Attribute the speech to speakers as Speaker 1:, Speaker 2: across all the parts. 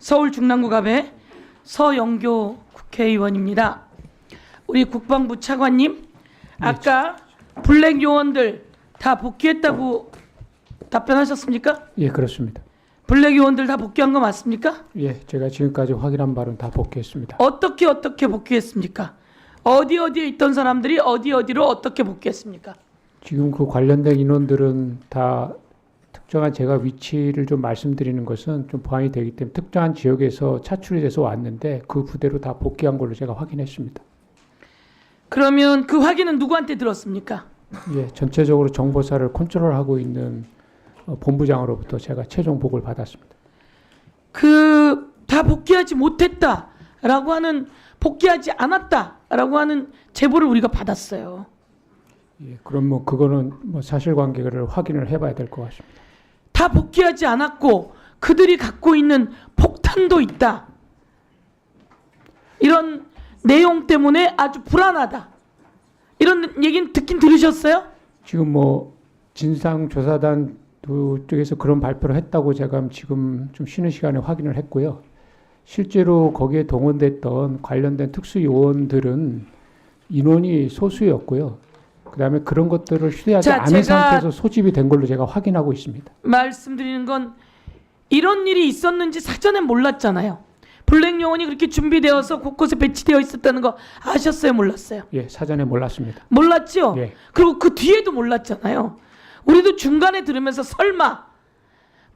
Speaker 1: 서울 중랑구갑의 서영교 국회의원입니다. 우리 국방부 차관님, 아까 블랙 요원들 다 복귀했다고 답변하셨습니까?
Speaker 2: 예, 그렇습니다.
Speaker 1: 블랙 요원들 다 복귀한 거 맞습니까?
Speaker 2: 예, 제가 지금까지 확인한 바는 다 복귀했습니다.
Speaker 1: 어떻게 어떻게 복귀했습니까? 어디 어디에 있던 사람들이 어디 어디로 어떻게 복귀했습니까?
Speaker 2: 지금 그 관련된 인원들은 다 특정한 제가 위치를 좀 말씀드리는 것은 좀 보완이 되기 때문에 특정한 지역에서 차출이 돼서 왔는데 그 부대로 다 복귀한 걸로 제가 확인했습니다.
Speaker 1: 그러면 그 확인은 누구한테 들었습니까?
Speaker 2: 예, 전체적으로 정보사를 컨트롤하고 있는 어, 본부장으로부터 제가 최종 보고를 받았습니다.
Speaker 1: 그 다 복귀하지 못했다라고 하는 복귀하지 않았다라고 하는 제보를 우리가 받았어요.
Speaker 2: 예, 그럼 뭐 그거는 뭐 사실관계를 확인을 해봐야 될 것 같습니다.
Speaker 1: 다 복귀하지 않았고 그들이 갖고 있는 폭탄도 있다. 이런 내용 때문에 아주 불안하다. 이런 얘기는 듣긴 들으셨어요?
Speaker 2: 지금 뭐 진상조사단 두 쪽에서 그런 발표를 했다고 제가 지금 좀 쉬는 시간에 확인을 했고요. 실제로 거기에 동원됐던 관련된 특수 요원들은 인원이 소수였고요. 그다음에 그런 것들을 휴대하지
Speaker 1: 자,
Speaker 2: 않은 상태에서 소집이 된 걸로 제가 확인하고 있습니다.
Speaker 1: 말씀드리는 건 이런 일이 있었는지 사전에 몰랐잖아요. 블랙 요원이 그렇게 준비되어서 곳곳에 배치되어 있었다는 거 아셨어요? 몰랐어요?
Speaker 2: 예, 사전에 몰랐습니다.
Speaker 1: 몰랐죠?
Speaker 2: 예,
Speaker 1: 그리고 그 뒤에도 몰랐잖아요. 우리도 중간에 들으면서 설마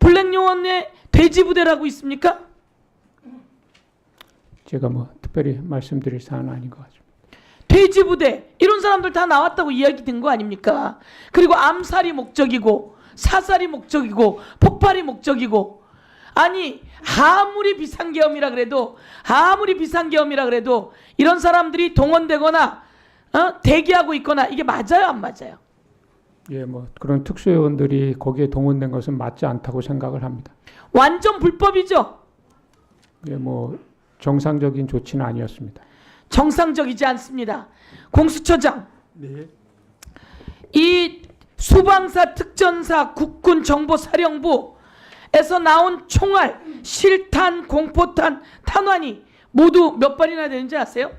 Speaker 1: 블랙 요원의 돼지 부대라고 있습니까?
Speaker 2: 제가 뭐 특별히 말씀드릴 사안은 아닌 것 같습니다.
Speaker 1: 돼지 부대 이런 사람들 다 나왔다고 이야기 된 거 아닙니까? 그리고 암살이 목적이고 사살이 목적이고 폭발이 목적이고 아니 아무리 비상계엄이라 그래도 아무리 비상계엄이라 그래도 이런 사람들이 동원되거나 어? 대기하고 있거나 이게 맞아요 안 맞아요?
Speaker 2: 예, 뭐 그런 특수 요원들이 거기에 동원된 것은 맞지 않다고 생각을 합니다.
Speaker 1: 완전 불법이죠.
Speaker 2: 예, 뭐 정상적인 조치는 아니었습니다.
Speaker 1: 정상적이지 않습니다. 공수처장
Speaker 2: 네.
Speaker 1: 이 수방사 특전사 국군 정보사령부에서 나온 총알, 실탄, 공포탄, 탄환이 모두 몇 발이나 되는지 아세요?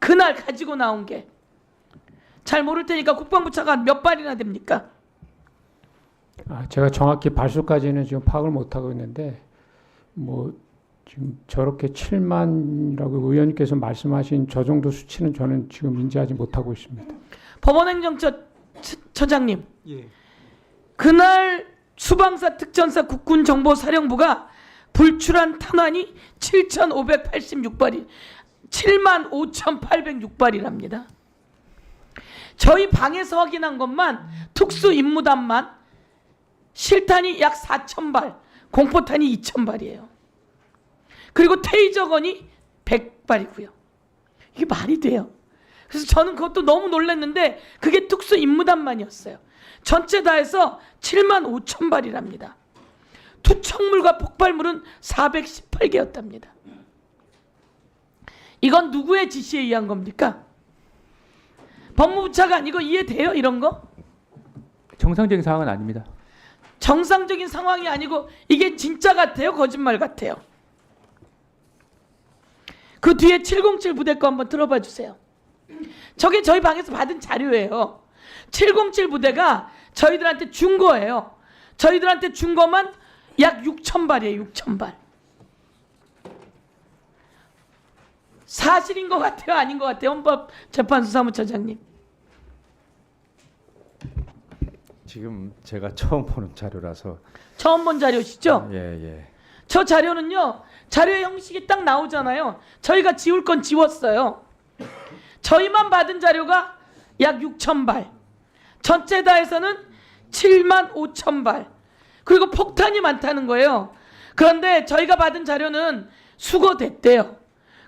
Speaker 1: 그날 가지고 나온 게 잘 모를 테니까 국방부 차관 몇 발이나 됩니까?
Speaker 2: 아, 제가 정확히 발수까지는 지금 파악을 못 하고 있는데 뭐 지금 저렇게 7만이라고 의원님께서 말씀하신 저 정도 수치는 저는 지금 인지하지 못하고 있습니다.
Speaker 1: 법원행정처장님
Speaker 3: 예.
Speaker 1: 그날 수방사 특전사 국군 정보사령부가 불출한 탄환이 7,586발이 7만 5,806발이랍니다. 저희 방에서 확인한 것만 특수 임무단만 실탄이 약 4,000발, 공포탄이 2,000발이에요. 그리고 테이저건이 100발이고요. 이게 말이 돼요. 그래서 저는 그것도 너무 놀랐는데 그게 특수 임무단만이었어요. 전체 다 해서 7만 5천 발이랍니다. 투척물과 폭발물은 418개였답니다. 이건 누구의 지시에 의한 겁니까? 법무부 차관 이거 이해돼요? 이런 거?
Speaker 3: 정상적인 상황은 아닙니다.
Speaker 1: 정상적인 상황이 아니고 이게 진짜 같아요? 거짓말 같아요? 그 뒤에 707 부대 거 한번 들어봐 주세요. 저게 저희 방에서 받은 자료예요. 707 부대가 저희들한테 준 거예요. 저희들한테 준 것만 약 6천 발이에요. 6천 발. 사실인 것 같아요? 아닌 것 같아요? 헌법재판소 사무처장님.
Speaker 4: 지금 제가 처음 보는 자료라서
Speaker 1: 처음 본 자료시죠?
Speaker 4: 예 예.
Speaker 1: 저 자료는요 자료의 형식이 딱 나오잖아요. 저희가 지울 건 지웠어요. 저희만 받은 자료가 약 6천 발. 전체 다해서는 7만 5천 발. 그리고 폭탄이 많다는 거예요. 그런데 저희가 받은 자료는 수거됐대요.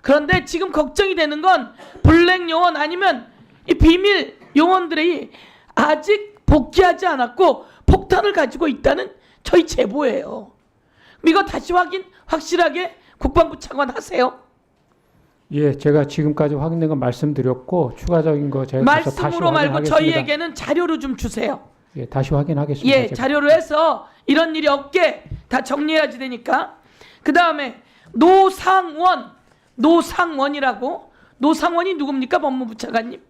Speaker 1: 그런데 지금 걱정이 되는 건 블랙 요원 아니면 이 비밀 요원들이 아직 복귀하지 않았고 폭탄을 가지고 있다는 저희 제보예요 이거 다시 확인 확실하게 국방부 차관 하세요.
Speaker 2: 예, 제가 지금까지 확인된 건 말씀드렸고 추가적인 거 제가
Speaker 1: 말씀으로 말고
Speaker 2: 확인하겠습니다.
Speaker 1: 저희에게는 자료로 좀 주세요.
Speaker 2: 예, 다시 확인하겠습니다.
Speaker 1: 예,
Speaker 2: 제가.
Speaker 1: 자료로 해서 이런 일이 없게 다 정리해야지 되니까. 그 다음에 노상원, 노상원이라고 노상원이 누굽니까 법무부 차관님?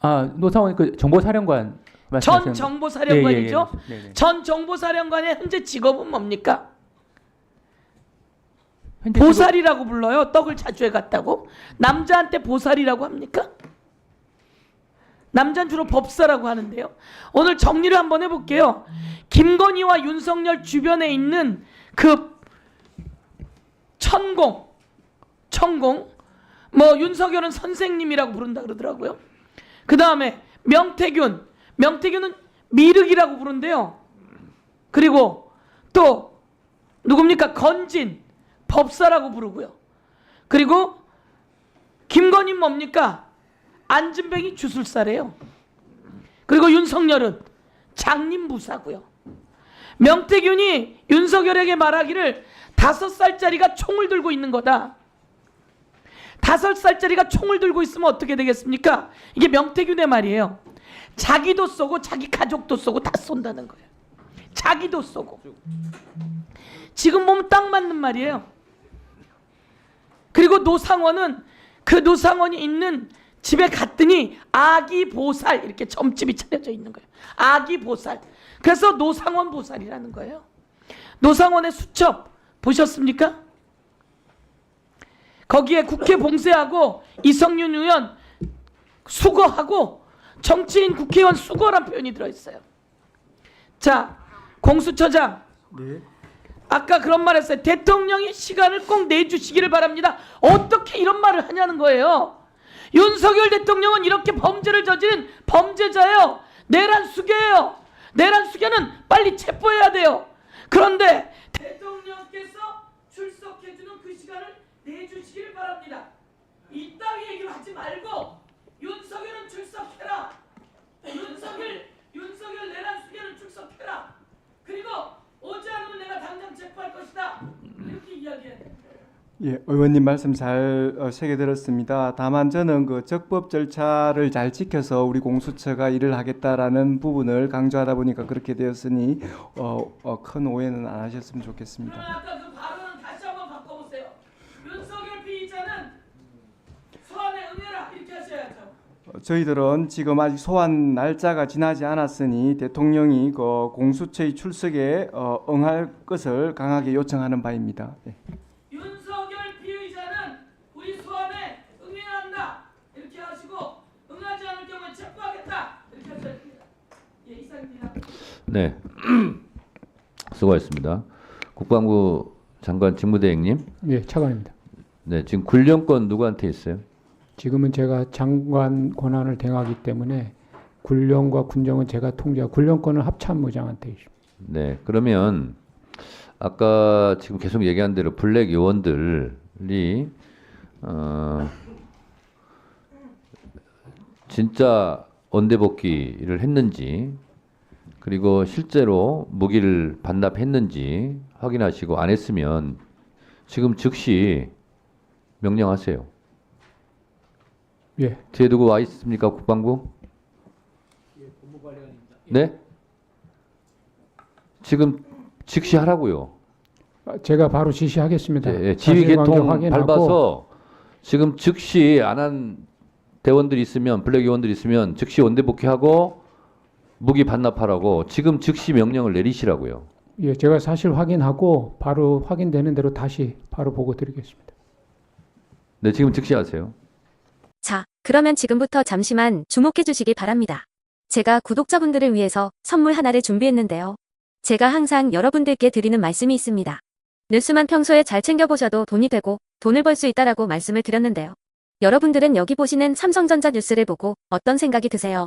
Speaker 3: 아 노상원 그 정보사령관
Speaker 1: 전 정보사령관이죠.
Speaker 3: 예, 예, 예. 네, 네.
Speaker 1: 전 정보사령관의 현재 직업은 뭡니까?
Speaker 3: 현재
Speaker 1: 보살이라고 불러요. 떡을 자주 해갔다고. 남자한테 보살이라고 합니까? 남자는 주로 법사라고 하는데요. 오늘 정리를 한번 해볼게요. 김건희와 윤석열 주변에 있는 그 천공, 천공, 뭐 윤석열은 선생님이라고 부른다 그러더라고요. 그 다음에 명태균, 명태균은 미륵이라고 부른대요. 그리고 또 누굽니까? 건진, 법사라고 부르고요. 그리고 김건희 뭡니까? 안진뱅이 주술사래요. 그리고 윤석열은 장님 부사고요. 명태균이 윤석열에게 말하기를 다섯 살짜리가 총을 들고 있는 거다. 다섯 살짜리가 총을 들고 있으면 어떻게 되겠습니까? 이게 명태균의 말이에요. 자기도 쏘고 자기 가족도 쏘고 다 쏜다는 거예요. 자기도 쏘고. 지금 보면 딱 맞는 말이에요. 그리고 노상원은 그 노상원이 있는 집에 갔더니 아기 보살 이렇게 점집이 차려져 있는 거예요. 아기 보살. 그래서 노상원 보살이라는 거예요. 노상원의 수첩 보셨습니까? 거기에 국회 봉쇄하고 이성윤 의원 수거하고 정치인 국회의원 수거란 표현이 들어있어요. 자, 공수처장. 아까 그런 말 했어요. 대통령이 시간을 꼭 내주시기를 바랍니다. 어떻게 이런 말을 하냐는 거예요. 윤석열 대통령은 이렇게 범죄를 저지른 범죄자예요. 내란 수괴예요. 내란 수괴는 빨리 체포해야 돼요. 그런데 대통령께서 출석해주는 그 시간을 내주시기를 바랍니다. 이따위 얘기를 하지 말고 윤석열은 출석해라. 윤석열 윤석열 내란 수괴는 출석해라. 그리고 오지 않으면 내가 당장 체포할 것이다. 이렇게 이야기해야 돼.
Speaker 5: 예, 의원님 말씀 잘 어, 새겨 들었습니다. 다만 저는 그 적법 절차를 잘 지켜서 우리 공수처가 일을 하겠다라는 부분을 강조하다 보니까 그렇게 되었으니 어, 어, 큰 오해는 안 하셨으면 좋겠습니다.
Speaker 1: 아까 그 발언은 다시 한번 바꿔보세요. 윤석열 피의자는 소환에 응해라 이렇게 하셔야죠.
Speaker 5: 어, 저희들은 지금 아직 소환 날짜가 지나지 않았으니 대통령이 그 공수처의 출석에 어, 응할 것을 강하게 요청하는 바입니다. 예.
Speaker 1: 윤석열 피의자는 우리 소환에 응해야 한다 이렇게 하시고 응하지 않을 경우에 체포하겠다 이렇게 하셔야 됩니다. 예 이상입니다.
Speaker 6: 네. 수고하셨습니다. 국방부 장관 직무대행님.
Speaker 2: 예, 차관입니다.
Speaker 6: 네, 지금 군령권 누구한테 있어요?
Speaker 2: 지금은 제가 장관 권한을 행하기 때문에 군령과 군정은 제가 통제하고 군령권은 합참의장한테 있습니다.
Speaker 6: 네, 그러면 아까 지금 계속 얘기한 대로 블랙 요원들이 어 진짜 언대 복귀를 했는지 그리고 실제로 무기를 반납했는지 확인하시고 안 했으면 지금 즉시 명령하세요.
Speaker 2: 예,
Speaker 6: 뒤에 누구 와 있습니까 국방부? 네? 지금 즉시 하라고요.
Speaker 2: 아, 제가 바로 지시하겠습니다.
Speaker 6: 예, 예, 지휘 계통 밟아서 지금 즉시 안 한 대원들이 있으면 블랙 요원들이 있으면 즉시 원대 복귀하고 무기 반납하라고 지금 즉시 명령을 내리시라고요.
Speaker 2: 예, 제가 사실 확인하고 바로 확인되는 대로 다시 바로 보고 드리겠습니다.
Speaker 6: 네, 지금 즉시 하세요.
Speaker 7: 자, 그러면 지금부터 잠시만 주목해 주시기 바랍니다. 제가 구독자분들을 위해서 선물 하나를 준비했는데요. 제가 항상 여러분들께 드리는 말씀이 있습니다. 뉴스만 평소에 잘 챙겨보셔도 돈이 되고 돈을 벌 수 있다라고 말씀을 드렸는데요. 여러분들은 여기 보시는 삼성전자 뉴스를 보고 어떤 생각이 드세요?